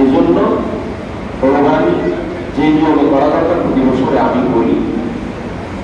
এই জন্য যে নিয়মে করা দরকার প্রতি বছরে আমি বলি,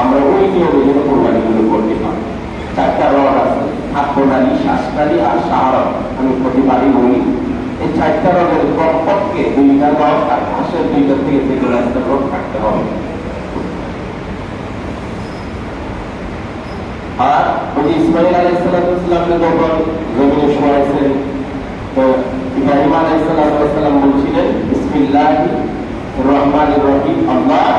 আমরা ওই নিয়মে যেন কোরবানিগুলো করতে পারি। চারটা রড আছে, হাত প্রণালী শ্বাসকালী আর সাহারা আমি প্রতিবারই বলি, এই চারটা রডের কমপক্ষে দুইটা রড আর ঘাসের দুইটা থেকে থেকে রাস্তা রড থাকতে হবে। আর ওই ইসমাইল আলাইসালামকে যখন জমিনে الرحمن الرحيم. الله.